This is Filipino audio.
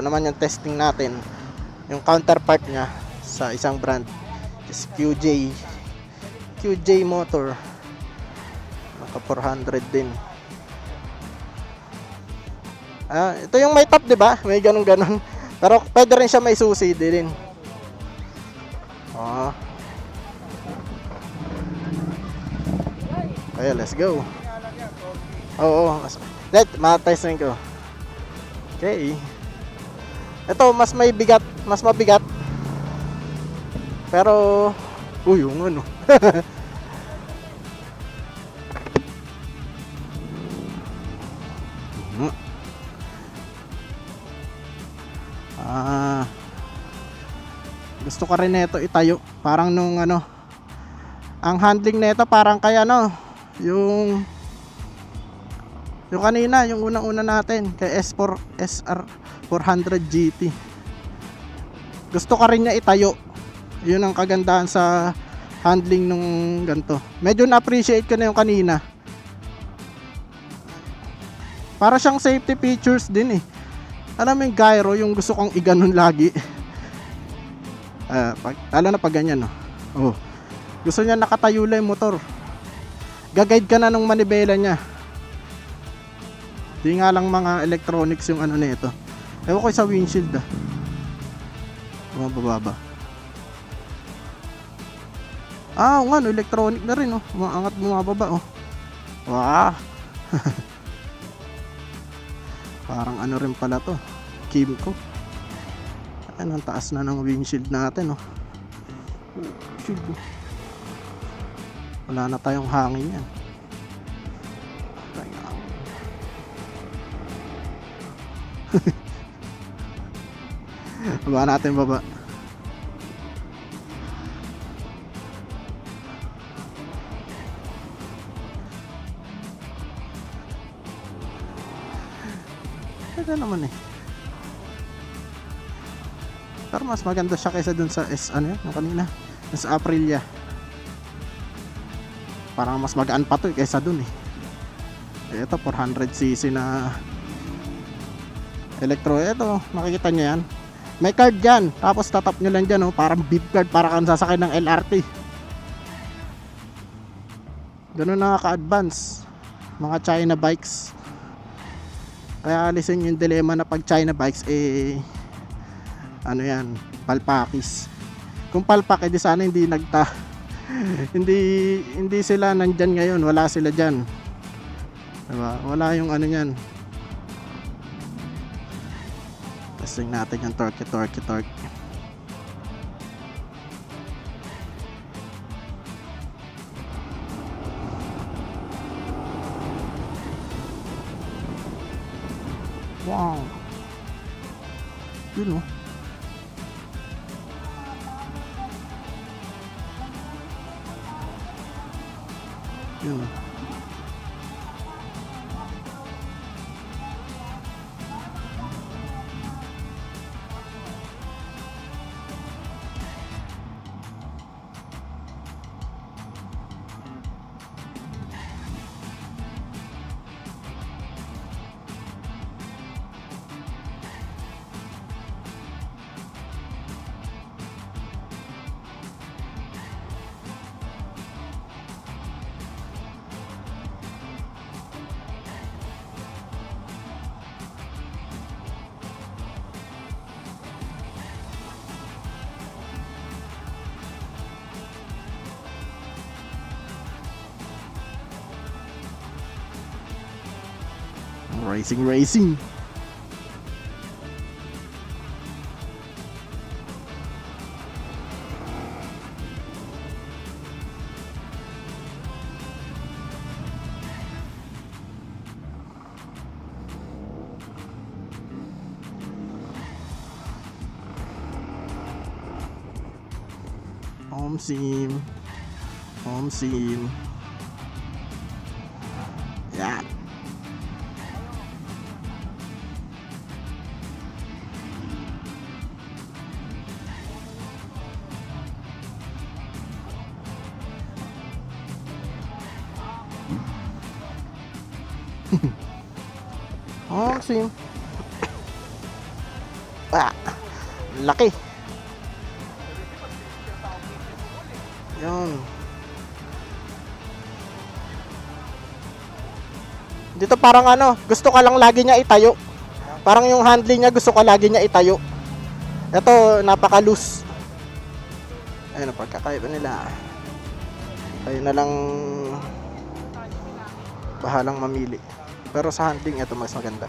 Ito naman, yung testing natin. Yung counterpart niya sa isang brand is QJ. QJ motor. Naka 400 din. Ah, ito yung may top, 'di ba? May ganun ganun. Pero pwede rin siya may susi din. Oh. Kaya let's go. Oo, mas Let, ma-testing ko. Okay. Ito, mas may bigat, mas mabigat. Pero, uy, yung ano. Hmm. ah, gusto ko rin nito itayo. Parang nung ano, ang handling nito parang kaya no, yung yung kanina, yung unang-una natin, kay S4 SR 400 GT. Gusto ka rin niya itayo. Yun ang kagandahan sa handling nung ganto. Medyo na-appreciate ko na yung kanina. Para siyang safety features din eh. Alam mo yung gyro, yung gusto kong iganon lagi. Ah, pag, lalo na pag ganyan, no? Oh. Gusto niya nakatayo lang yung motor. Gagayad ka na nung manibela niya. Di nga lang mga electronics yung ano nito. Ewan ko sa windshield ah. Bumababa. Ah, nga, no, electronic na rin oh. Umaangat bumababa oh. Wow. Parang ano rin pala to. Kimco. Ano, ang taas na ng windshield natin oh. Wala na tayong hangin yan. Baba natin baba. Ito naman eh. Pero mas maganda siya kaysa dun sa S ano yun, yung kanina. Sa Aprilia. Parang mas magaan pa to eh, kaysa dun eh. Ito 400cc na electro. Ito, makikita nyo yan. May card dyan. Tapos tatap nyo lang dyan. Oh, parang beep card. Para kang sasakay ng LRT. Ganun nakaka-advance. Mga China bikes. Kaya alisin yung dilemma na pag China bikes, eh, ano yan, palpakis. Kung palpak, edi sana hindi nagta, hindi, hindi sila nandyan ngayon, wala sila dyan. Diba? Wala yung ano yan. Testing natin yung torque, torque, torque. Wow. Yun oh. Yun oh. Racing, racing. Home scene. Home scene. Yeah. Home sim. Ah, laki. Yun. Dito parang ano, gusto ka lang lagi niya itayo. Parang yung handling niya gusto ka lagi niya itayo. Ito, napaka-loose. Ayun ang pagkakaiba nila. Kayo na lang bahalang mamili. Pero sa handling, ito mas maganda.